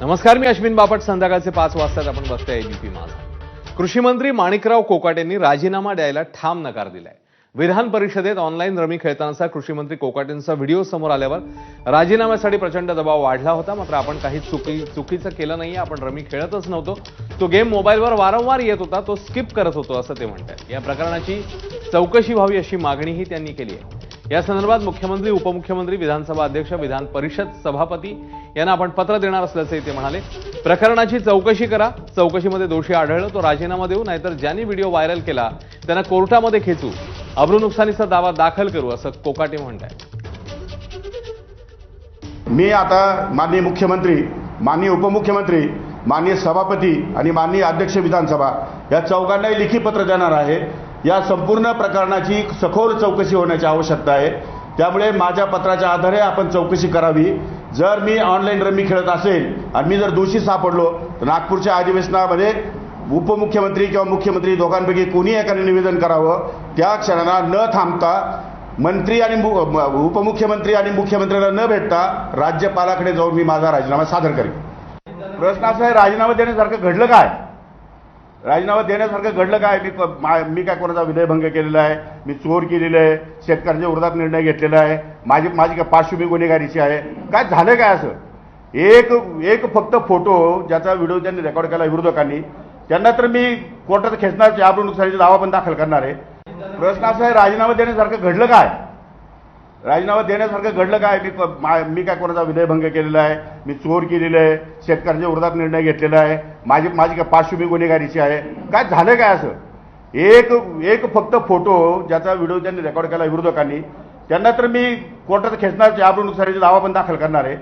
नमस्कार मी अश्विन बापट. संध्याकाळचे पाच वाजताच आपण बघताय एबीपी माझा. कृषी मंत्री माणिकराव कोकाटेंनी राजीनामा द्यायला ठाम नकार दिलाय. विधान परिषदेत ऑनलाईन रमी खेळतानाचा कृषीमंत्री कोकाटेंचा व्हिडिओ समोर आल्यावर राजीनाम्यासाठी प्रचंड दबाव वाढला होता. मात्र आपण काही चुकी चुकीचं केलं नाहीये. आपण रमी खेळतच नव्हतो. तो गेम मोबाईलवर वारंवार येत होता. तो स्किप करत होतो असं ते म्हणतात या प्रकरणाची चौकशी व्हावी अशी मागणीही त्यांनी केली आहे. या संदर्भात मुख्यमंत्री उपमुख्यमंत्री विधानसभा अध्यक्ष विधान परिषद सभापती यांना आपण पत्र देणार असल्याचंही ते म्हणाले. प्रकरणाची चौकशी करा. चौकशीमध्ये दोषी आढळलं तो राजीनामा देऊ नाहीतर ज्यांनी व्हिडिओ व्हायरल केला त्यांना कोर्टामध्ये खेचू. अब्रू नुकसानीचा दावा दाखल करू असं कोकाटे म्हणताय. मी आता माननीय मुख्यमंत्री माननीय उपमुख्यमंत्री माननीय सभापती आणि माननीय अध्यक्ष विधानसभा या चौघांनाही लिखी पत्र देणार आहे. या संपूर्ण प्रकरणाची सखोल चौकशी होण्याची आवश्यकता आहे. त्यामुळे माझ्या पत्राच्या आधारे आपण चौकशी करावी. जर मी ऑनलाईन रमी खेळत असेल आणि मी जर दोषी सापडलो तर नागपूरच्या अधिवेशनामध्ये उपमुख्यमंत्री किंवा मुख्यमंत्री दोघांपैकी कोणी एकाने निवेदन करावं? त्या क्षणाला न थांबता मंत्री आणि मु- उपमुख्यमंत्री आणि मुख्यमंत्र्यांना न भेटता राज्यपालाकडे जाऊन मी माझा राजीनामा सादर करेन. प्रश्न असा आहे राजीनामा देण्यासारखं घडलं काय? राजीनामा देण्यासारखं घडलं काय? मी मा- मी काय कोणाचा विनयभंग केलेला आहे? मी चोर केलेलं आहे? शेतकऱ्यांच्या विरोधात निर्णय घेतलेला आहे? माझी माझी काय पार्श्वभूमी गुन्हेगारीची आहे? काय झालं काय असं? एक एक फक्त फोटो ज्याचा व्हिडिओ त्यांनी रेकॉर्ड केला विरोधकांनी त्यांना तर मी कोर्टात खेचणार याबरोबर नुकसानीचा दावा पण दाखल करणार आहे. प्रश्न असा आहे राजीनामा देण्यासारखं घडलं काय? राजीनामा देण्यासारखं घडलं काय? मी मा- मी काय कोणाचा विनयभंग केलेला आहे? मी चोर केलेलं आहे? शेतकऱ्यांच्या विरोधात निर्णय घेतलेला आहे? माझी माझी काय पार्श्वभूमी गुन्हेगारीची आहे? काय झालं काय असं? एक एक फक्त फोटो ज्याचा व्हिडिओ त्यांनी रेकॉर्ड केला विरोधकांनी त्यांना तर मी कोर्टात खेचणार याबरोबर नुकसानीचा दावा पण दाखल करणार आहे.